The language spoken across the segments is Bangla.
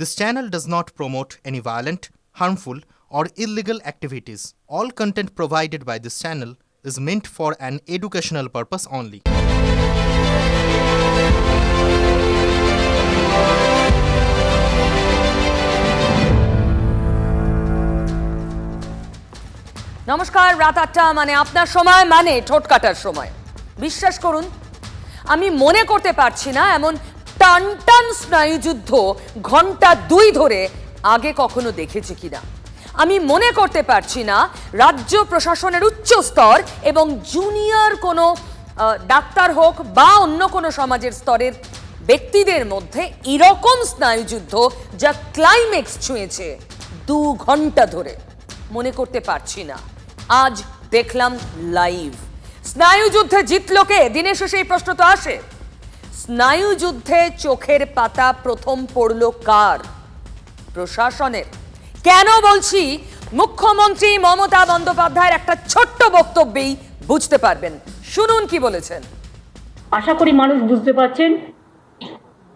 This channel does not promote any violent, harmful, or illegal activities. All content provided by this channel is meant for an educational purpose only. নমস্কার রাত আটটা মানে আপনার সময় মানে ঠোঁট কাটার সময় বিশ্বাস করুন আমি মনে করতে পারছি না এমন টান টান স্নায়ুযুদ্ধ ঘণ্টা দুই ধরে আগে কখনো দেখেছি কিনা? আমি মনে করতে পারছি না রাজ্য প্রশাসনের উচ্চ স্তর এবং জুনিয়র কোনো ডাক্তার হোক বা অন্য কোনো সমাজের স্তরের ব্যক্তিদের মধ্যে এরকম স্নায়ুযুদ্ধ যা ক্লাইম্যাক্স ছুঁয়েছে দু ঘণ্টা ধরে। মনে করতে পারছি না। আজ দেখলাম লাইভ স্নায়ুযুদ্ধে জিতলো কে? দিনের শেষে এই প্রশ্ন তো আসে। স্নায়ুযুদ্ধে চোখের পাতা প্রথম পড়ল কার? প্রশাসনের। কেন বলছি? মুখ্যমন্ত্রী মমতা বন্দ্যোপাধ্যায়ের একটা ছোট্ট বক্তব্যেই বুঝতে পারবেন। শুনুন কি বলেছেন। আশা করি মানুষ বুঝতে পারছেন,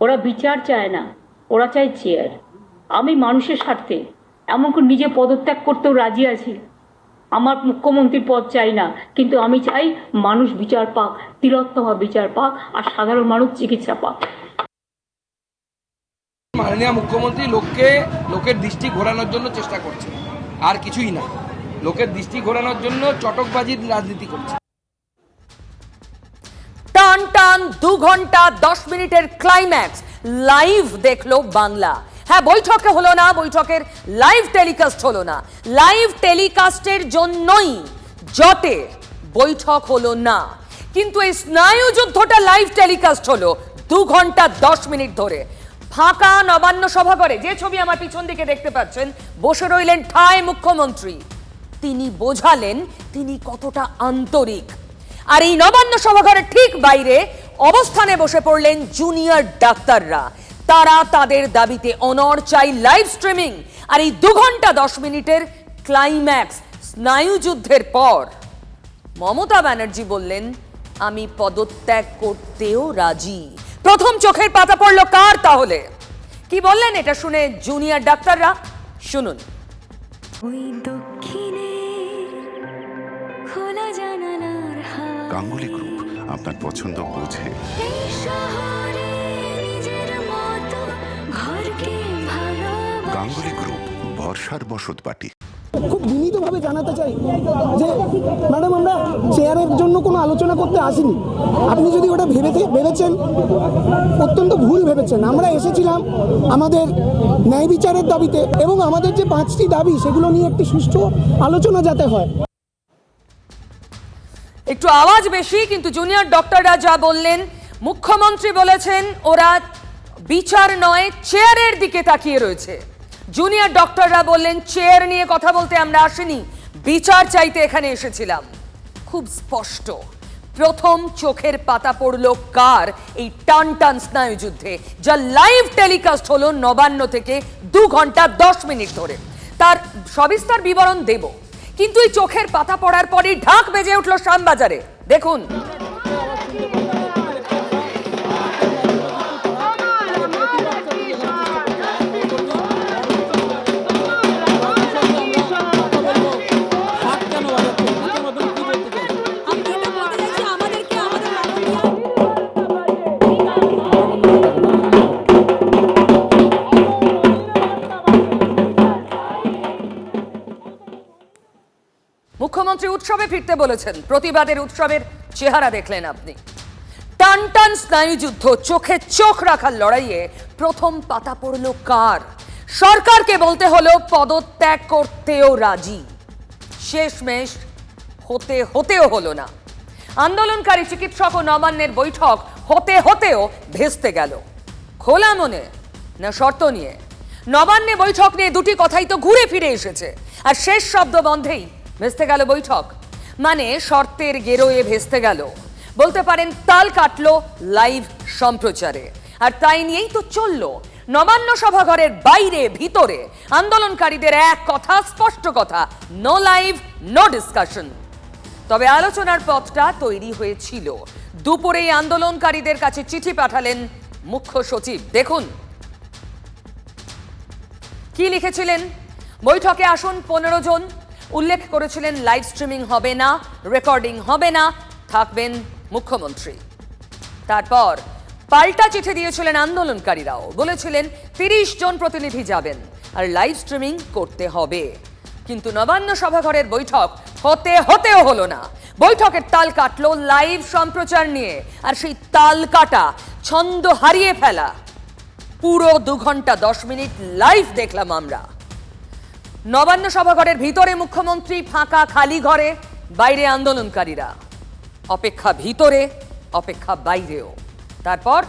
ওরা বিচার চায় না, ওরা চায় চেয়ার। আমি মানুষের স্বার্থে এমনকি নিজে পদত্যাগ করতেও রাজি আছি। আমার মুখ্যমন্ত্রীর পদ চাই না কিন্তু আমি চাই মানুষ বিচার পাক তিলোত্তমা বিচার পাক আর সাধারণ মানুষ চিকিৎসা পাক। মাননীয় মুখ্যমন্ত্রী লোককে লোকের দৃষ্টি ঘোরানোর জন্য চেষ্টা করছে আর কিছুই না। লোকের দৃষ্টি ঘোরানোর জন্য চটকবাজির রাজনীতি করছে। টান টান দু ঘণ্টা দশ মিনিটের ক্লাইম্যাক্স লাইভ দেখল বাংলা। হ্যাঁ বৈঠকে হলো না, বৈঠকের লাইভ টেলিকাস্ট হলো না। লাইভ টেলিকাস্টের জন্যই জটে বৈঠক হলো না। কিন্তু এই স্নায়ু যুদ্ধটা লাইভ টেলিকাস্ট হলো দু ঘণ্টা দশ মিনিট ধরে। ফাঁকা নবান্ন সভাঘরে যে ছবি আমার পিছন দিকে দেখতে পাচ্ছেন, বসে রইলেন ঠায় মুখ্যমন্ত্রী। তিনি বোঝালেন তিনি কতটা আন্তরিক। আর এই নবান্ন সভাঘরের ঠিক বাইরে অবস্থানে বসে পড়লেন জুনিয়র ডাক্তাররা। তারা তাদের দাবিতে অনর চাই লাইভ স্ট্রিমিং আর এই দু ঘণ্টা দশ মিনিটের ক্লাইম্যাক্স স্নায়ুযুদ্ধের পর। মমতা ব্যানার্জি বললেন আমি পদত্যাগ করতেও রাজি। প্রথম চোখের পাতা পড়ল কার তাহলে? কি বললেন এটা শুনে জুনিয়র ডাক্তাররা? শুনুন। ওই দক্ষিণে খোলা জানালার হাওয়া। গাঙ্গুলি গ্রুপ আপনার পছন্দ বোঝে। এই শহরে গাঙ্গুলি গ্রুপ বর্ষার বসত বাটি খুব বিনীতভাবে জানাতে চাই যে ম্যাডাম আমরা চেয়ারের জন্য কোনো আলোচনা করতে আসিনি। আপনি যদি ওটা ভেবে ভেবেছেন অত্যন্ত ভুল ভেবেছেন। আমরা এসেছিলাম আমাদের ন্যায় বিচারের দাবিতে এবং আমাদের যে পাঁচটি দাবি সেগুলো নিয়ে একটি সুষ্ঠু আলোচনা যাতে হয়। একটু আওয়াজ বেশি কিন্তু জুনিয়র ডক্টররা যা বললেন মুখ্যমন্ত্রী বলেছেন ওরা বিচার নয় চেয়ারের দিকে তাকিয়ে রয়েছে। জুনিয়র ডক্টররা বললেন চেয়ার নিয়ে কথা বলতে আমরা আসিনি। বিচার চাইতে এখানে এসেছিলাম। খুব স্পষ্ট। প্রথম চোখের পাতা পড়ল কার? এই টান টান স্নায়ুযুদ্ধে, যা লাইভ টেলিকাস্ট হলো নবান্ন থেকে দু ঘণ্টা দশ মিনিট ধরে। তার সবিস্তার বিবরণ দেব। কিন্তু এই চোখের পাতা পড়ার পরেই ঢাক বেজে উঠল শ্যামবাজারে। দেখুন। মুখ্যমন্ত্রী উৎসবে ফিরতে বলেছেন। প্রতিবাদের উৎসবের চেহারা দেখলেন আপনি। টান টান স্নায়ুযুদ্ধ চোখে চোখ রাখার লড়াইয়ে প্রথম পাতা পড়ল কার? সরকারকে বলতে হলো, পদত্যাগ করতেও রাজি। শেষমেশ হতে হতেও হলো না। আন্দোলনকারী চিকিৎসক ও নবান্নের বৈঠক হতে হতেও ভেস্তে গেল। খোলা মনে, না শর্ত নিয়ে? নবান্নে বৈঠক নিয়ে দুটি কথাই তো ঘুরে ফিরে এসেছে। আর শেষ শব্দ বন্ধেই ভেস্তে গেল বৈঠক। মানে শর্তের গেরোয়ে ভেস্তে গেল। বলতে পারেন তাল কাটলো লাইভ সম্প্রচারে। আর তাই নিয়েই তো চলল নবান্ন সভাঘরের বাইরে, ভিতরে। আন্দোলনকারীদের এক কথা, স্পষ্ট কথা নো লাইভ নো ডিসকাশন তবে আলোচনার পথটা তৈরি হয়েছিল। দুপুরেই আন্দোলনকারীদের কাছে চিঠি পাঠালেন মুখ্য সচিব। দেখুন। কি লিখেছিলেন? বৈঠকে আসুন পনেরো জন উল্লেখ করেছিলেন লাইভ স্ট্রিমিং হবে না রেকর্ডিং হবে না, থাকবেন মুখ্যমন্ত্রী। তারপর পাল্টা চিঠি দিয়েছিলেন আন্দোলনকারীরাও, বলেছিলেন, তিরিশ জন প্রতিনিধি যাবেন, আর লাইভ স্ট্রিমিং করতে হবে। কিন্তু নবান্ন সভাঘরের বৈঠক হতে হতেও হলো না। বৈঠকের তাল কাটলো লাইভ সম্প্রচার নিয়ে, আর সেই তাল কাটা ছন্দ হারিয়ে ফেলা। পুরো দু ঘণ্টা দশ মিনিট লাইভ দেখলাম আমরা। নবান্ন সভাঘরের ভিতরে মুখ্যমন্ত্রী ফাঁকা খালি ঘরে, বাইরে আন্দোলনকারীরা। অপেক্ষা ভিতরে, অপেক্ষা বাইরেও। তারপর?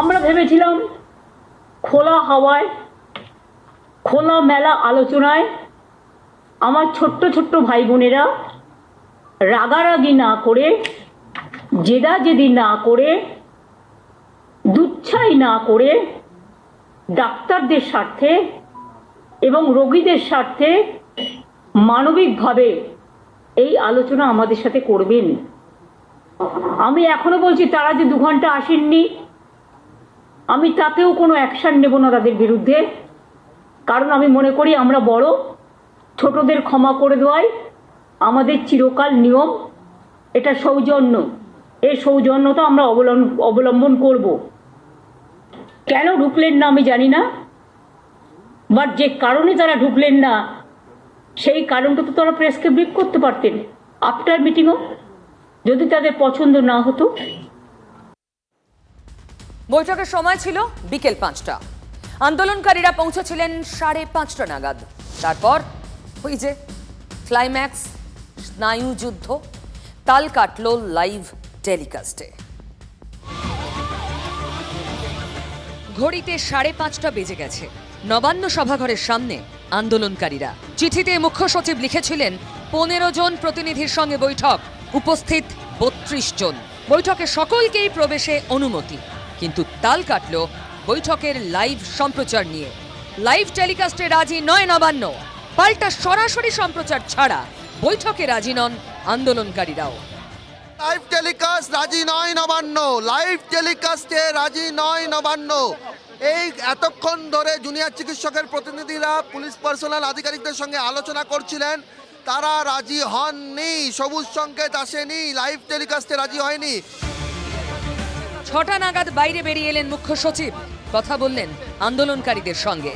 আমরা ভেবেছিলাম খোলা হাওয়ায়, খোলা মেলা আলোচনায় আমার ছোট্ট ছোট্ট ভাই বোনেরা রাগারাগি না করে, জেদাজেদি না করে, দুচ্ছাই না করে ডাক্তারদের স্বার্থে এবং রোগীদের স্বার্থে মানবিকভাবে এই আলোচনা আমাদের সাথে করবেন। আমি এখনও বলছি, তারা যে দু ঘণ্টা আসেননি, আমি তাতেও কোনো অ্যাকশন নেব না তাদের বিরুদ্ধে। কারণ আমি মনে করি, আমরা বড়, ছোটদের ক্ষমা করে দেওয়াই আমাদের চিরকাল নিয়ম। এটা সৌজন্য। এই সৌজন্যতা আমরা অবলম্বন অবলম্বন করব। কেন ঢুকলেন না আমি জানি না। বাট যে কারণে তারা ঢুকলেন না, সেই কারণটা তো তারা প্রেসকে ব্রিফ করতে পারতেন। আফটার মিটিংও যদি তাদের পছন্দ না হতো। বৈঠকের সময় ছিল বিকেল পাঁচটা। আন্দোলনকারীরা পৌঁছেছিলেন সাড়ে পাঁচটা নাগাদ। তারপর ওই যে ক্লাইম্যাক্স স্নায়ু যুদ্ধ, তাল কাটল লাইভ টেলিকাস্টে ঘড়িতে সাড়ে পাঁচটা বেজে গেছে। নবান্ন সভাঘরের সামনে আন্দোলনকারীরা। চিঠিতে মুখ্য সচিব লিখেছিলেন, পনেরো জন প্রতিনিধির সঙ্গে বৈঠক, উপস্থিত বত্রিশ জন। বৈঠকে সকলকেই প্রবেশে অনুমতি। কিন্তু তাল কাটল বৈঠকের লাইভ সম্প্রচার নিয়ে। লাইভ টেলিকাস্টে রাজি নয় নবান্ন। পাল্টা সরাসরি সম্প্রচার ছাড়া বৈঠকে রাজি নন আন্দোলনকারীরাও। লাইভ টেলিকাস্ট রাজি নয় নবান্ন লাইভ টেলিকাস্টে রাজি নয় নবান্ন এই এতক্ষণ ধরে জুনিয়র চিকিৎসকের প্রতিনিধিরা পুলিশ পার্সোনাল আধিকারিকদের সঙ্গে আলোচনা করছিলেন। তারা রাজি হননি, সবুজ সংকেত আসেনি লাইভ টেলিকাস্টে রাজি হয়নি। ছটা নাগাদ বাইরে বেরিয়ে এলেন মুখ্য সচিব। কথা বললেন আন্দোলনকারীদের সঙ্গে।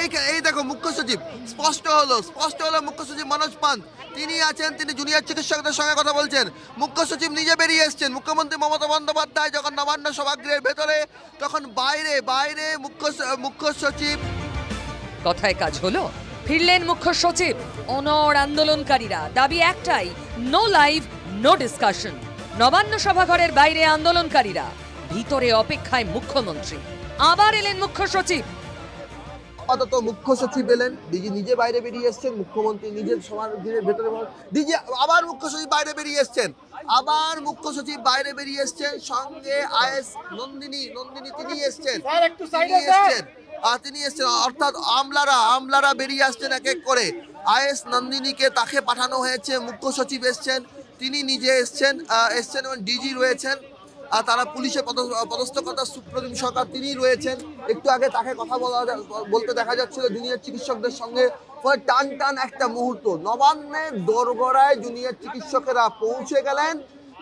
এই এই দেখো মুখ্য সচিব। স্পষ্ট হলো স্পষ্ট হলো মুখ্য সচিব মনোজ পান্ত তিনি আছেন, তিনি জুনিয়র চিকিৎসকদের সঙ্গে কথা বলছেন। মুখ্য সচিব নিজে বেরিয়ে এসছেন। মুখ্যমন্ত্রী মমতা বন্দ্যোপাধ্যায় যখন নবান্ন সভাগৃহের ভেতরে, তখন বাইরে বাইরে মুখ্য মুখ্য সচিব। কথায় কাজ হলো, ফিরলেন মুখ্য সচিব অনর আন্দোলনকারীরা। দাবি একটাই no live no discussion Nabanna সভাঘরের বাইরে আন্দোলনকারীরা, ভিতরে অপেক্ষায় মুখ্যমন্ত্রী। আবার এলেন মুখ্য সচিব আপাতত মুখ্য সচিব এলেন ডিজি নিজে বাইরে বেরিয়ে এসছেন মুখ্যমন্ত্রী নিজের সমাধির ভেতরে ডিজি আবার মুখ্য সচিব বাইরে বেরিয়ে এসছেন। আবার মুখ্য সচিব বাইরে বেরিয়ে এসছেন সঙ্গে আইএস নন্দিনী নন্দিনী তিনি এসছেন তিনি এসছেন। তিনি এসছেন অর্থাৎ আমলারা আমলারা বেরিয়ে আসছেন এক এক করে। আইএস নন্দিনীকে তাকে পাঠানো হয়েছে মুখ্য সচিব এসছেন তিনি নিজে এসছেন এসছেন এবং ডিজি রয়েছেন। আর তারা পুলিশে পদস্থ পদস্থকতা সুপ্রতিম সরকার তিনি রয়েছেন। একটু আগে তাকে কথা বলা বলতে দেখা যাচ্ছিল জুনিয়র চিকিৎসকদের সঙ্গে। ফলে টান টান একটা মুহূর্ত। নবান্নে দোরগড়ায় জুনিয়র চিকিৎসকেরা পৌঁছে গেলেন,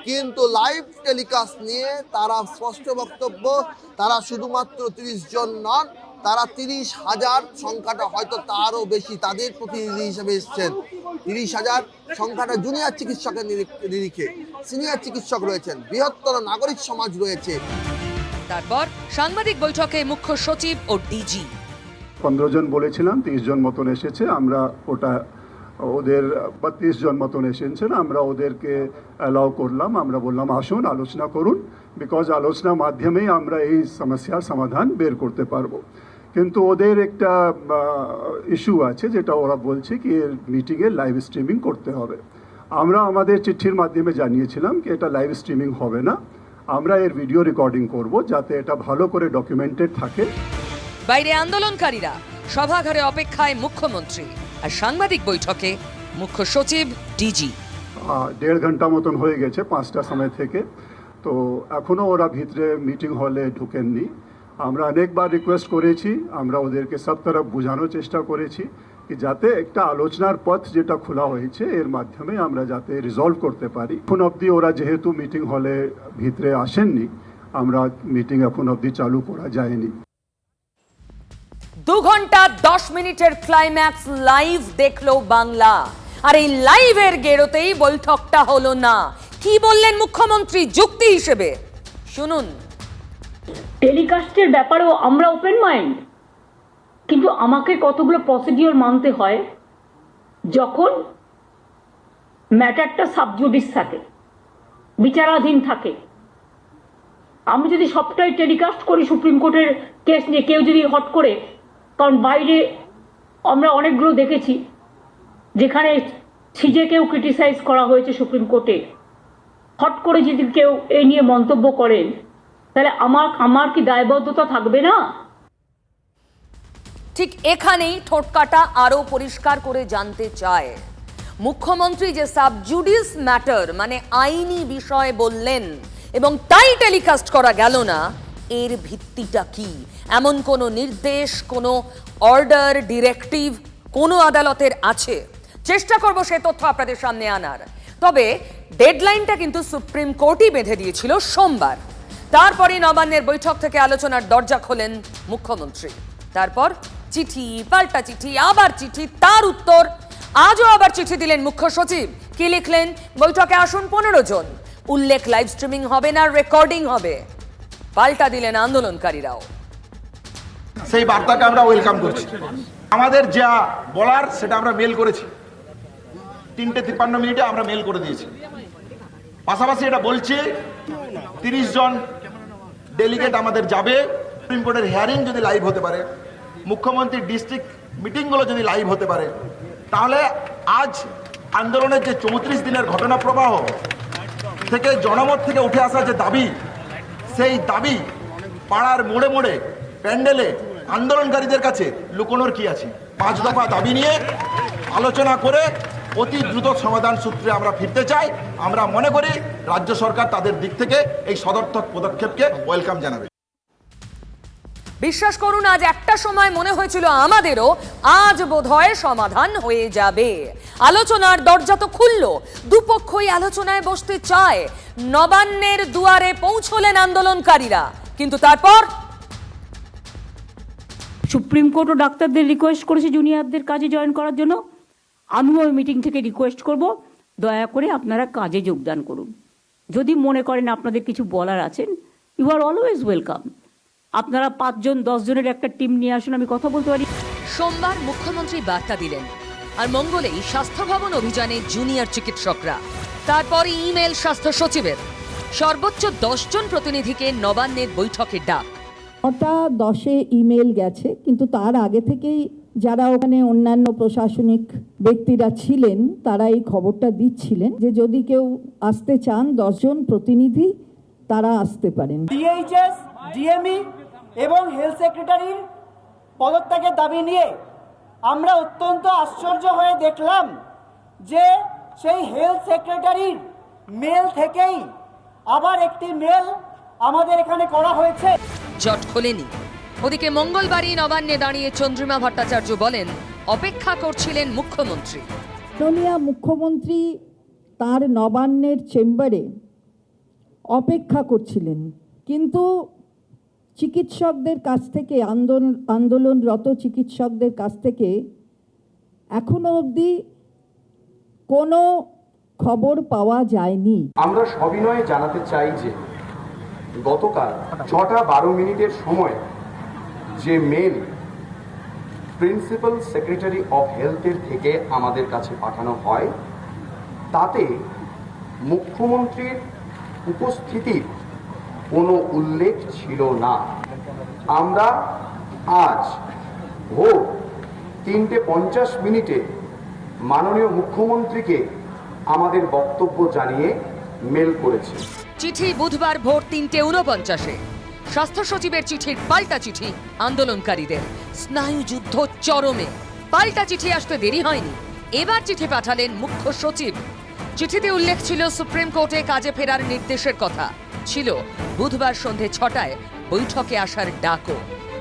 কিন্তু লাইভ টেলিকাস্ট নিয়ে তারা স্পষ্ট বক্তব্য, তারা শুধুমাত্র তিরিশ জন নন তারা তিরিশ হাজার সংখ্যাটা হয়তো তারও বেশি তাদের প্রতিনিধি হিসেবে এসছেন। তিরিশ হাজার সংখ্যাটা জুনিয়র চিকিৎসকের নিরি- নিরিখে। সিনিয়র চিকিৎসক রয়েছেন বৃহত্তর নাগরিক সমাজ রয়েছে। তারপর সাংবাদিক বৈঠকে মুখ্য সচিব ও ডিজি। পনেরো জন বলেছিলাম তিরিশ জন মতন এসেছে আমরা ওটা ওদের বত্রিশ জন মতন এসেছেন আমরা ওদেরকে অ্যালাউ করলাম আমরা বললাম আসুন আলোচনা করুন বিকজ আলোচনার মাধ্যমেই আমরা এই সমস্যার সমাধান বের করতে পারব। কিন্তু ওদের একটা ইস্যু আছে যেটা ওরা বলছে কি এর মিটিংয়ে লাইভ স্ট্রিমিং করতে হবে। আমরা আমাদের চিঠির মাধ্যমে জানিয়েছিলাম কি এটা লাইভ স্ট্রিমিং হবে না। আমরা এর ভিডিও রেকর্ডিং করব যাতে এটা ভালো করে ডকুমেন্টেড থাকে। বাইরে আন্দোলনকারীরা সভাঘরে অপেক্ষায় মুখ্যমন্ত্রী আর সাংবাদিক বৈঠকে মুখ্য সচিব ডিজি দেড় ঘণ্টা মতন হয়ে গেছে পাঁচটা সময় থেকে। তো এখনও ওরা ভিতরে মিটিং হলে ঢুকেননি। আমরা অনেকবার রিকোয়েস্ট করেছি আমরা ওদেরকে সব তরফ বোঝানোর চেষ্টা করেছি কি যাতে একটা আলোচনার পথ যেটা খোলা হয়েছে এর মাধ্যমে আমরা যাতে রিজলভ করতে পারি। এখন অবধি ওরা যেহেতু মিটিং হলে ভিতরে আসেননি আমরা মিটিং এখন অবধি চালু করা যায়নি। দু ঘণ্টা দশ মিনিটের ক্লাইম্যাক্স লাইভ দেখল বাংলা। আর এই লাইভের গেরোতেই বৈঠকটা হলো না। কি বললেন মুখ্যমন্ত্রী যুক্তি হিসেবে? শুনুন। টেলিকাস্টের ব্যাপারেও আমরা ওপেন মাইন্ড কিন্তু আমাকে কতগুলো প্রসিডিওর মানতে হয় যখন ম্যাটারটা সাবজুডিস থাকে, বিচারাধীন থাকে। আমি যদি সবটাই টেলিকাস্ট করি সুপ্রিম কোর্টের কেস নিয়ে, কেউ যদি হট করে, কারণ বাইরে আমরা অনেকগুলো দেখেছি, যেখানে সিজেকেও ক্রিটিসাইজ করা হয়েছে সুপ্রিম কোর্টে। হট করে যদি কেউ এই নিয়ে মন্তব্য করেন তাহলে আমার আমার কি দায়বদ্ধতা থাকবে না? ঠিক এখানেই ঠোটকাটা আরও পরিষ্কার করে জানতে চায়। মুখ্যমন্ত্রী যে সাবজুডিস ম্যাটার মানে আইনি বিষয় বললেন, এবং তাই টেলিকাস্ট করা গেল না, এর ভিত্তিটা কি? এমন কোনো নির্দেশ, কোনো অর্ডার, ডিরেক্টিভ, কোনো আদালতের আছে? চেষ্টা করব সে তথ্য আপনাদের সামনে আনার। তবে ডেডলাইনটা কিন্তু সুপ্রিম কোর্টই বেঁধে দিয়েছিল সোমবার। তারপরে নবান্নের বৈঠক থেকে আলোচনার দরজা খোলেন মুখ্যমন্ত্রী। তারপর চিঠি, পাল্টা চিঠি, আবার চিঠি, তার উত্তর। আজও আবার চিঠি দিলেন মুখ্য সচিব। কি লিখলেন? বৈঠকে আসুন পনেরো জন। উল্লেখ লাইভ স্ট্রিমিং হবে না, রেকর্ডিং হবে। পাল্টা দিলেন আন্দোলনকারীরাও। সেই বার্তাকে আমরা ওয়েলকাম করছি। আমাদের যা বলার সেটা আমরা মেল করেছি। তিনটে তিপ্পান্ন মিনিটে আমরা মেল করে দিয়েছি। পাশাপাশি এটা বলছি, তিরিশ জন ডেলিগেট আমাদের যাবে। সুপ্রিম কোর্টের হিয়ারিং যদি লাইভ হতে পারে মুখ্যমন্ত্রীর ডিস্ট্রিক্ট মিটিংগুলো যদি লাইভ হতে পারে, তাহলে আজ আন্দোলনের যে চৌত্রিশ দিনের ঘটনা প্রবাহ থেকে জনমত থেকে উঠে আসা যে দাবি, সেই দাবি পাড়ার মোড়ে মোড়ে, প্যান্ডেলে আন্দোলনকারীদের কাছে লুকোনোর কি আছে? পাঁচ দফা দাবি নিয়ে আলোচনা করে অতি দ্রুত সমাধান সূত্রে আমরা ফিরতে চাই। আমরা মনে করি রাজ্য সরকার তাদের দিক থেকে এই সদর্থক পদক্ষেপকে ওয়েলকাম জানাবে। বিশ্বাস করুন আজ একটা সময় মনে হয়েছিল আমাদেরও আজ বোধহয় সমাধান হয়ে যাবে। আলোচনার দরজা তো খুলল দুপক্ষই আলোচনায় বসতে চায়। নবান্নের দুয়ারে পৌঁছলেন আন্দোলনকারীরা কিন্তু তারপর? সুপ্রিম কোর্টও ডাক্তারদের রিকোয়েস্ট করেছে জুনিয়রদের কাজে জয়েন করার জন্য। আমিও ওই মিটিং থেকে রিকোয়েস্ট করব দয়া করে আপনারা কাজে যোগদান করুন। যদি মনে করেন আপনাদের কিছু বলার আছেন ইউ আর অলওয়েজ ওয়েলকাম আপনারা পাঁচজন দশজনের একটা টিম নিয়ে আসুন আমি কথা বলতে পারি। সোমবার মুখ্যমন্ত্রী বার্তা দিলেন আর মঙ্গলেই স্বাস্থ্য ভবন অভিযানে জুনিয়র চিকিৎসকরা। তারপরে ইমেল স্বাস্থ্য সচিবের। সর্বোচ্চ দশজন প্রতিনিধিকে নবান্নের বৈঠকের ডাক। নটা দশে ইমেল গেছে কিন্তু তার আগে থেকেই যারা ওখানে অন্যান্য প্রশাসনিক ব্যক্তিরা ছিলেন তারা এই খবরটা দিচ্ছিলেন যে যদি কেউ আসতে চান দশজন প্রতিনিধি তারা আসতে পারেন। ডিএইচএস ডিএমই এবং হেলথ সেক্রেটারির পদত্যাগের দাবি নিয়ে আমরা অত্যন্ত আশ্চর্য হয়ে দেখলাম যে সেই হেলথ সেক্রেটারির মেল থেকেই আবার একটি মেল আমাদের এখানে করা হয়েছে। জট খোলেনি। ওদিকে মঙ্গলবারই নবান্নে দাঁড়িয়ে চন্দ্রিমা ভট্টাচার্য বলেন অপেক্ষা করছিলেন মুখ্যমন্ত্রী। মাননীয় মুখ্যমন্ত্রী তার নবান্নের চেম্বারে অপেক্ষা করছিলেন কিন্তু চিকিৎসকদের কাছ থেকে আন্দোলন আন্দোলনরত চিকিৎসকদের কাছ থেকে এখনও অবধি কোনো খবর পাওয়া যায়নি। আমরা সবিনয়ে জানাতে চাই যে গতকাল ছটা বারো মিনিটের সময় যে মেল প্রিন্সিপাল সেক্রেটারি অফ হেলথের থেকে আমাদের কাছে পাঠানো হয়, তাতে মুখ্যমন্ত্রীর উপস্থিতির কোনো উল্লেখ ছিল না। আমরা আজ ভোর তিনটে পঞ্চাশ মিনিটে মাননীয় মুখ্যমন্ত্রীকে আমাদের বক্তব্য জানিয়ে মেল করেছি। চিঠি বুধবার ভোর তিনটে উনপঞ্চাশে স্বাস্থ্য সচিবের চিঠির পাল্টা চিঠি আন্দোলনকারীদের। স্নায়ুযুদ্ধ চরমে। পাল্টা চিঠি আসতে দেরি হয়নি। এবার চিঠি পাঠালেন মুখ্য সচিব। চিঠিতে উল্লেখ ছিল, সুপ্রিম কোর্টে কাজে ফেরার নির্দেশের কথা। ছিল, বুধবার সন্ধে ছটায় বৈঠকে আসার ডাকও।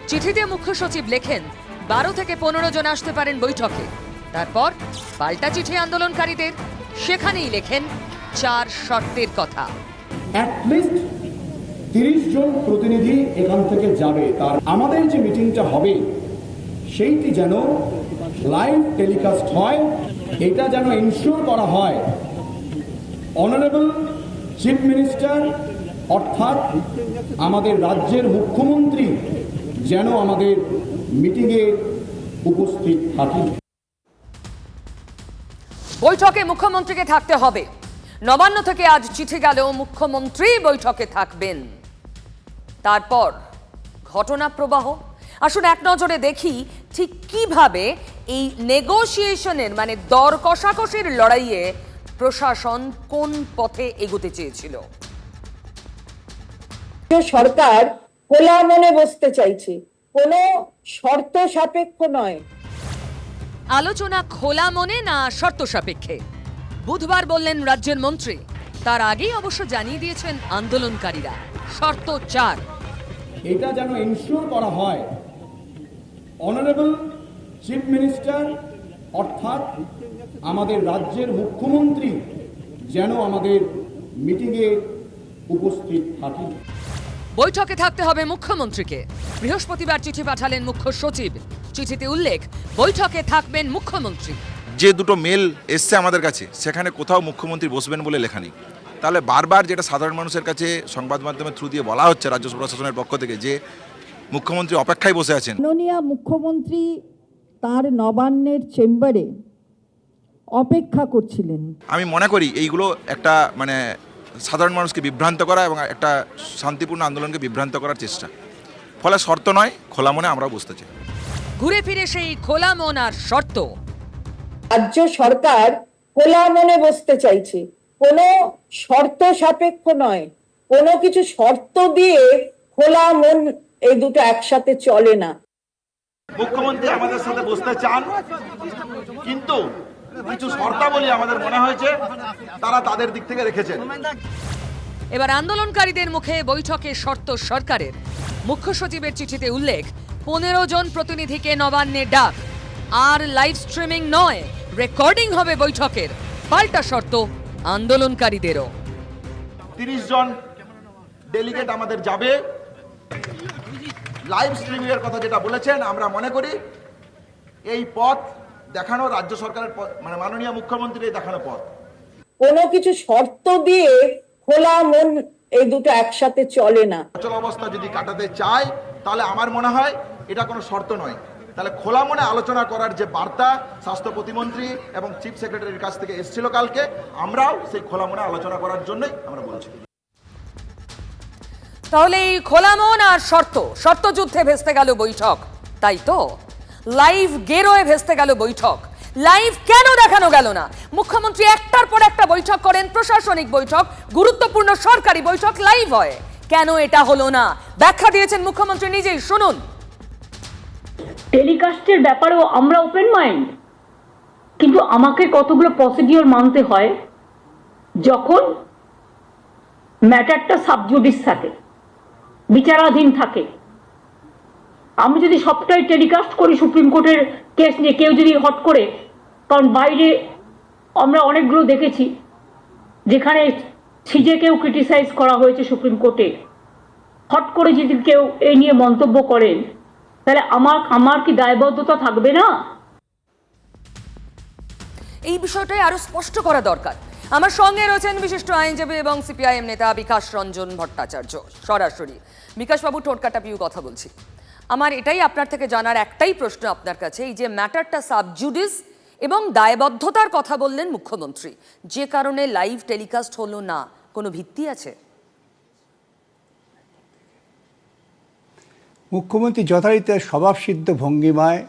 চিঠিতে মুখ্য সচিব লেখেন, বারো থেকে পনেরো জন আসতে পারেন বৈঠকে। তারপর পাল্টা চিঠি আন্দোলনকারীদের। সেখানেই লেখেন, চার শর্তের কথা। তিরিশ জন প্রতিনিধি এখান থেকে যাবে। তার আমাদের যে মিটিংটা হবে, সেইটি যেন লাইভ টেলিকাস্ট হয়, এটা যেন ইনশিওর করা হয়। অনারেবল চিফ মিনিস্টার, অর্থাৎ আমাদের রাজ্যের মুখ্যমন্ত্রী যেন আমাদের মিটিংয়ে উপস্থিত থাকেন। বৈঠকে মুখ্যমন্ত্রীকে থাকতে হবে। নবান্ন থেকে আজ চিঠি গেল মুখ্যমন্ত্রী বৈঠকে থাকবেন। তারপর ঘটনা প্রবাহ। আসুন এক নজরে দেখি ঠিক কীভাবে এই নেগোসিয়েশনের মানে দর কষাকষির লড়াইয়ে প্রশাসন কোন পথে এগোতে চেয়েছিল? সরকার খোলা মনে বসতে চাইছে। কোনো শর্ত সাপেক্ষ নয়। আলোচনা খোলা মনে না শর্ত সাপেক্ষে? বুধবার বললেন রাজ্যের মন্ত্রী তার আগেই অবশ্য জানিয়ে দিয়েছেন আন্দোলনকারীরা। শর্ত চার। এটা যেন ইনশিওর করা হয়। অনারেবল চিফ মিনিস্টার অর্থাৎ আমাদের রাজ্যের মুখ্যমন্ত্রী যেন আমাদের মিটিংয়ে উপস্থিত থাকেন। বৈঠকে থাকতে হবে মুখ্যমন্ত্রীকে। বৃহস্পতিবার চিঠি পাঠালেন মুখ্য সচিব। চিঠিতে উল্লেখ বৈঠকে থাকবেন মুখ্যমন্ত্রী। যে দুটো মেল এসছে আমাদের কাছে সেখানে কোথাও মুখ্যমন্ত্রী বসবেন বলে লেখা নেই। তাহলে বারবার যেটা সাধারণ মানুষের কাছে সংবাদ মাধ্যমের থ্রু দিয়ে বলা হচ্ছে রাজ্য প্রশাসনের পক্ষ থেকে যে মুখ্যমন্ত্রী অপেক্ষায় বসে আছেন। মাননীয় মুখ্যমন্ত্রী তার নবান্নের চেম্বারে অপেক্ষা করছিলেন। আমি মনে করি এইগুলো একটা মানে সাধারণ মানুষকে বিভ্রান্ত করা এবং একটা শান্তিপূর্ণ আন্দোলনকে বিভ্রান্ত করার চেষ্টা। ফলে শর্ত নয় খোলা মনে আমরা বুঝতে চাই। ঘুরে ফিরে সেই খোলা মন আর শর্ত। রাজ্য সরকার খোলা মনে বসতে চাইছে। কোনো শর্ত সাপেক্ষ নয়। কোনো কিছু শর্ত দিয়ে খোলা মন এই দুটো একসাথে চলে না। মুখ্যমন্ত্রী আমাদের সাথে বসতে চান কিন্তু কিছু শর্তাবলী আমাদের মনে হয়েছে তারা তাদের দিক থেকে রেখেছেন। এবার আন্দোলনকারীদের মুখে বৈঠকে শর্ত সরকারের। মুখ্য সচিবের চিঠিতে উল্লেখ পনেরো জন প্রতিনিধিকে নবান্নে ডাক। আর লাইভ স্ট্রিমিং নয়। রেকর্ডিং হবে বৈঠকের। পাল্টা শর্ত আন্দোলনকারীদেরও। তিরিশ জন ডেলিগেট আমাদের যাবে। লাইভ স্ট্রিমিং এর কথা যেটা বলেছেন আমরা মনে করি এই পথ দেখানো রাজ্য সরকারের পথ, মানে মাননীয় মুখ্যমন্ত্রীর এই দেখানো পথ। কোনো কিছু শর্ত দিয়ে খোলা মন এই দুটো একসাথে চলে না। অচল অবস্থা যদি কাটাতে চায় তাহলে আমার মনে হয় এটা কোনো শর্ত নয়। তাহলে খোলা মনে আলোচনা করার যে বার্তা স্বাস্থ্য প্রতিমন্ত্রী এবং চিফ সেক্রেটারির কাছ থেকে এসেছিল কালকে, আমরাও সেই খোলা মনে আলোচনা করার জন্যই আমরা বলছি। তাহলে এই খোলা মন আর শর্ত শর্ত যুদ্ধে ভেস্তে গেল বৈঠক, তাই তো? লাইভ গেরোয় ভেস্তে গেল বৈঠক, লাইভ কেন দেখানো গেল না? মুখ্যমন্ত্রী একটার পর একটা বৈঠক করেন, প্রশাসনিক বৈঠক, গুরুত্বপূর্ণ সরকারি বৈঠক, লাইভ হয়। কেন এটা হলো না? ব্যাখ্যা দিয়েছেন মুখ্যমন্ত্রী নিজেই, শুনুন। টেলিকাস্টের ব্যাপারেও আমরা ওপেন মাইন্ড কিন্তু আমাকে কতগুলো প্রসিডিওর মানতে হয় যখন ম্যাটারটা সাবজুডিস থাকে, বিচারাধীন থাকে। আমি যদি সবটাই টেলিকাস্ট করি সুপ্রিম কোর্টের কেস নিয়ে, কেউ যদি হট করে, কারণ বাইরে আমরা অনেকগুলো দেখেছি, যেখানে সিজেকেও ক্রিটিসাইজ করা হয়েছে সুপ্রিম কোর্টে। হট করে যদি কেউ এই নিয়ে মন্তব্য করেন তাহলে আমার আমার কি দায়বদ্ধতা থাকবে না? এই বিষয়টাই আরও স্পষ্ট করা দরকার। আমার সঙ্গে রয়েছেন বিশিষ্ট আইনজীবী এবং সিপিআইএম নেতা বিকাশ রঞ্জন ভট্টাচার্য। সরাসরি। বিকাশবাবু টোটকাটা পিউ কথা বলছি। আমার এটাই আপনার থেকে জানার একটাই প্রশ্ন আপনার কাছে, এই যে ম্যাটারটা সাবজুডিস এবং দায়বদ্ধতার কথা বললেন মুখ্যমন্ত্রী। যে কারণে লাইভ টেলিকাস্ট হলো না, কোনো ভিত্তি আছে? মুখ্যমন্ত্রী যথারীতি স্বভাবসিদ্ধ ভঙ্গিমায়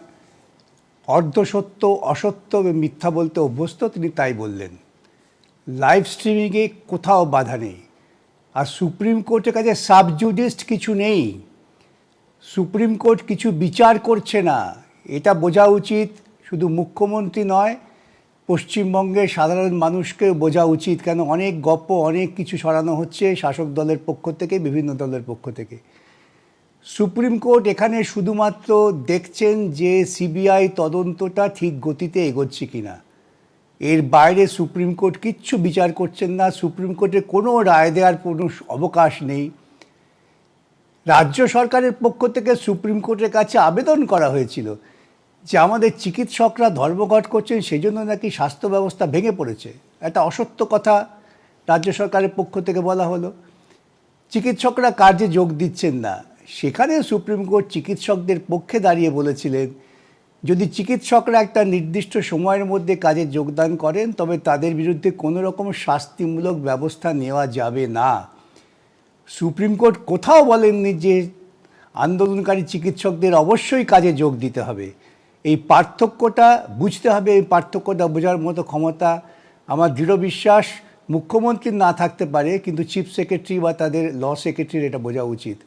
অর্ধসত্য, অসত্য মিথ্যা বলতে অভ্যস্ত, তিনি তাই বললেন। লাইভ স্ট্রিমিংয়ে কোথাও বাধা নেই। আর সুপ্রিম কোর্টের কাছে সাবজুডিস্ট কিছু নেই। সুপ্রিম কোর্ট কিছু বিচার করছে না। এটা বোঝা উচিত, শুধু মুখ্যমন্ত্রী নয়, পশ্চিমবঙ্গের সাধারণ মানুষকে বোঝা উচিত, কেন অনেক গপ্প, অনেক কিছু সরানো হচ্ছে শাসক দলের পক্ষ থেকে, বিভিন্ন দলের পক্ষ থেকে। সুপ্রিম কোর্ট এখানে শুধুমাত্র দেখছেন যে সিবিআই তদন্তটা ঠিক গতিতে এগোচ্ছে কিনা। এর বাইরে সুপ্রিম কোর্ট কিচ্ছু বিচার করছেন না। সুপ্রিম কোর্টে কোনো রায় দেওয়ার কোনো অবকাশ নেই। রাজ্য সরকারের পক্ষ থেকে সুপ্রিম কোর্টের কাছে আবেদন করা হয়েছিল যে আমাদের চিকিৎসকরা ধর্মঘট করছেন সেই জন্য নাকি স্বাস্থ্য ব্যবস্থা ভেঙে পড়েছে। একটা অসত্য কথা রাজ্য সরকারের পক্ষ থেকে বলা হলো। চিকিৎসকরা কার্যে যোগ দিচ্ছেন না। সেখানে সুপ্রিম কোর্ট চিকিৎসকদের পক্ষে দাঁড়িয়ে বলেছিলেন, যদি চিকিৎসকরা একটা নির্দিষ্ট সময়ের মধ্যে কাজে যোগদান করেন, তবে তাদের বিরুদ্ধে কোনো রকম শাস্তিমূলক ব্যবস্থা নেওয়া যাবে না। সুপ্রিম কোর্ট কোথাও বলেননি যে আন্দোলনকারী চিকিৎসকদের অবশ্যই কাজে যোগ দিতে হবে। এই পার্থক্যটা বুঝতে হবে, এই পার্থক্যটা বোঝার মতো ক্ষমতা আমার দৃঢ় বিশ্বাস মুখ্যমন্ত্রীর না থাকতে পারে, কিন্তু চিফ সেক্রেটারি বা তাদের ল সেক্রেটারির এটা বোঝা উচিত।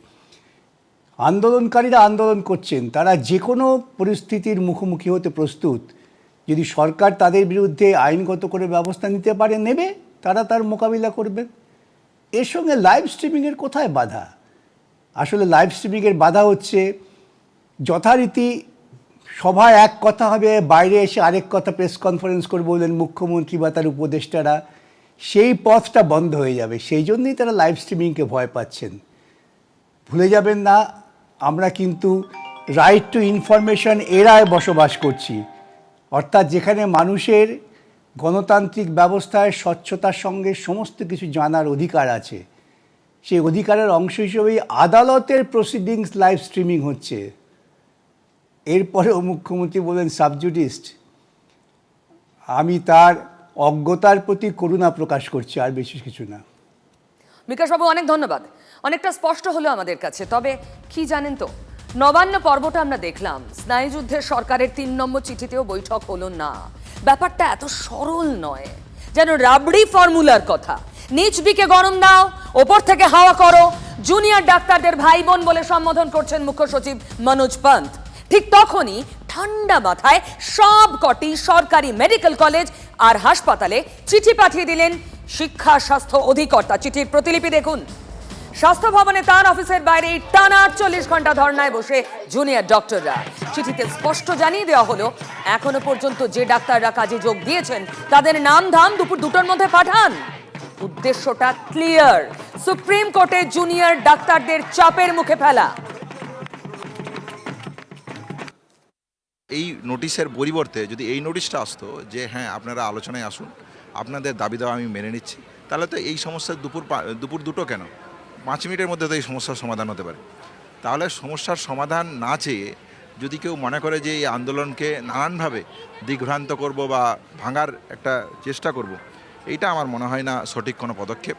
আন্দোলনকারীরা আন্দোলন করছেন, তারা যে কোনো পরিস্থিতির মুখোমুখি হতে প্রস্তুত। যদি সরকার তাদের বিরুদ্ধে আইনগত করে ব্যবস্থা নিতে পারে, নেবে, তারা তার মোকাবিলা করবেন এর সঙ্গে লাইভ স্ট্রিমিংয়ের কোথায় বাধা? আসলে লাইভ স্ট্রিমিংয়ের বাধা হচ্ছে, যথারীতি সভায় এক কথা হবে, বাইরে এসে আরেক কথা প্রেস কনফারেন্স করে বললেন মুখ্যমন্ত্রী বা তার উপদেষ্টারা। সেই পথটা বন্ধ হয়ে যাবে, সেই জন্যই তারা লাইভ স্ট্রিমিংকে ভয় পাচ্ছেন। ভুলে যাবেন না আমরা কিন্তু রাইট টু ইনফরমেশন এরায় বসবাস করছি। অর্থাৎ যেখানে মানুষের গণতান্ত্রিক ব্যবস্থায় স্বচ্ছতার সঙ্গে সমস্ত কিছু জানার অধিকার আছে, সেই অধিকারের অংশ হিসেবেই আদালতের প্রসিডিংস লাইভ স্ট্রিমিং হচ্ছে। এরপরেও মুখ্যমন্ত্রী বলেন, সাবজুডিস্ট, আমি তার অজ্ঞতার প্রতি করুণা প্রকাশ করছি, আর বেশি কিছু না। বিকাশবাবু, অনেক ধন্যবাদ। অনেকটা স্পষ্ট হলো আমাদের কাছে। তবে কি জানেন তো, নবান্ন পর্বটা আমরা দেখলাম। স্নায়ুযুদ্ধের সরকারের তিন নম্বর চিঠিতেও বৈঠক হলো না। ব্যাপারটা এত সরল নয়। যেন রাবড়ি ফর্মুলার কথা। নিচ দিকে গরম দাও, ওপর থেকে হাওয়া করো। জুনিয়র ডাক্তারদের ভাই বোন বলে সম্বোধন করছেন মুখ্য সচিব মনোজ পন্থ। ঠিক তখনই ঠান্ডা মাথায় সব কটি সরকারি মেডিকেল কলেজ আর হাসপাতালে চিঠি পাঠিয়ে দিলেন শিক্ষা স্বাস্থ্য অধিকর্তা। চিঠির প্রতিলিপি দেখুন। স্বাস্থ্য ভবনে তার অফিসের বাইরে টানা আটচল্লিশ ঘণ্টা ধর্নায় বসে জুনিয়র ডক্টররা। চিঠিতে স্পষ্ট জানিয়ে দেওয়া হলো, এখনও পর্যন্ত যে ডাক্তাররা কাজে যোগ দিয়েছেন, তাদের নাম ধাম দুপুর দুটোর মধ্যে পাঠান। উদ্দেশ্যটা ক্লিয়ার সুপ্রিম কোর্টে জুনিয়র ডাক্তারদের চাপের মুখে ফেলা। এই নোটিশের পরিবর্তে যদি এই নোটিশটা আসতো যে হ্যাঁ আপনারা আলোচনায় আসুন, আপনাদের দাবি দেওয়া আমি মেনে নিচ্ছি, তাহলে তো এই সমস্যার দুপুর দুপুর দুটো কেন? পাঁচ মিনিটের মধ্যে তো এই সমস্যার সমাধান হতে পারে। তাহলে সমস্যার সমাধান না চেয়ে যদি কেউ মনে করে যে এই আন্দোলনকে নানানভাবে দিগ্ভ্রান্ত করব বা ভাঙার একটা চেষ্টা করব, এইটা আমার মনে হয় না সঠিক কোনো পদক্ষেপ।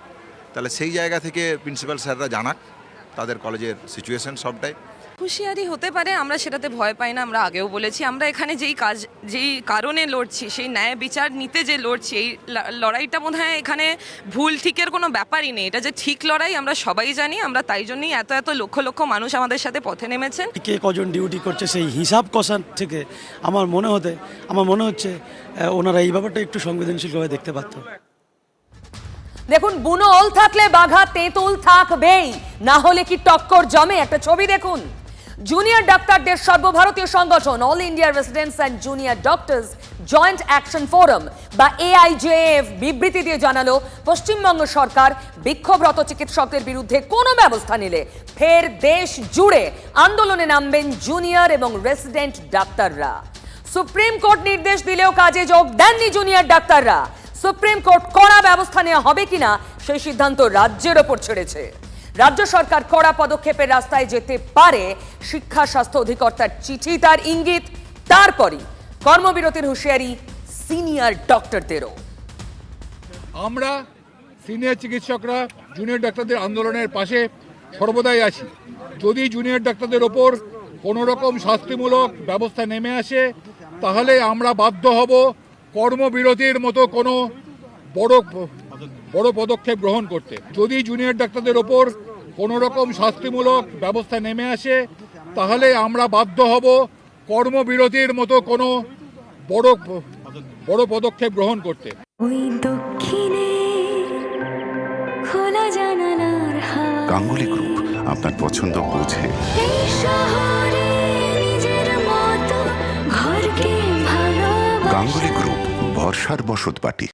তাহলে সেই জায়গা থেকে প্রিন্সিপাল স্যাররা জানাক, তাদের কলেজের সিচুয়েশন সবটাই। হুঁশিয়ারি হতে পারে আমরা সেটাতে ভয় পাই না আমরা আগেও বলেছি। আমরা এখানে যেই কাজ যেই কারণে লড়ছি সেই ন্যায় বিচার নিতে যে লড়ছি এই লড়াইটা মনে হয় এখানে ভুল ঠিকের কোনো ব্যাপারই নেই। এটা যে ঠিক লড়াই আমরা সবাই জানি আমরা তাই জন্যই এত এত লক্ষ লক্ষ মানুষ আমাদের সাথে পথে নেমেছেন। কে কজন ডিউটি করছে সেই হিসাব কষার থেকে আমার মনে হতে আমার মনে হচ্ছে ওনারা এই ব্যাপারটা একটু সংবেদনশীলভাবে দেখতে পারতো দেখুন বুনো ওল থাকলে বাঘা তেঁতুল থাকবেই না হলে কি টক্কর জমে? একটা ছবি দেখুন। জুনিয়র ডাক্তারদের সর্বভারতীয় সংগঠন all India residents and junior doctors joint action forum বা এআইজেএফ বিবৃতি দিয়ে জানালো, পশ্চিমবঙ্গ সরকার বিক্ষোভরত চিকিৎসকদের বিরুদ্ধে কোনো ব্যবস্থা নিলে ফের দেশ জুড়ে আন্দোলনে নামবেন জুনিয়র এবং রেসিডেন্ট ডাক্তাররা। সুপ্রিম কোর্ট নির্দেশ দিলেও কাজে যোগ দেননি জুনিয়র ডাক্তাররা। সুপ্রিম কোর্ট কড়া ব্যবস্থা নেওয়া হবে কিনা সেই সিদ্ধান্ত রাজ্যের ওপর ছেড়েছে। রাজ্য সরকার কড়া পদক্ষেপের রাস্তায় যেতে পারে। শিক্ষা, স্বাস্থ্য অধিকর্তার চিঠি, তার ইঙ্গিত, তারপরই কর্মবিরতির হুঁশিয়ারি সিনিয়র ডক্টরদেরও। আমরা সিনিয়র চিকিৎসকরা, জুনিয়র ডাক্তারদের আন্দোলনের পাশে সর্বদাই আছি। যদি জুনিয়র ডাক্তারদের ওপর কোনো রকম শাস্তিমূলক ব্যবস্থা নেমে আসে, তাহলে আমরা বাধ্য হব কর্মবিরতির মতো কোনো বড় বড় পদক্ষেপ গ্রহণ করতে। যদি জুনিয়র ডাক্তারদের ওপর কোনো রকম শাস্তিমূলক ব্যবস্থা নেমে আসে তাহলে আমরা বাধ্য হব কর্মবিরতির মতো কোনো বড় বড় পদক্ষেপ গ্রহণ করতে। গাঙ্গুলি গ্রুপ আপনার পছন্দ বোঝে। এই শহরে নিজের মতো ঘরকে ভালোবাসা। গাঙ্গুলি গ্রুপ ভরসার বসতবাটি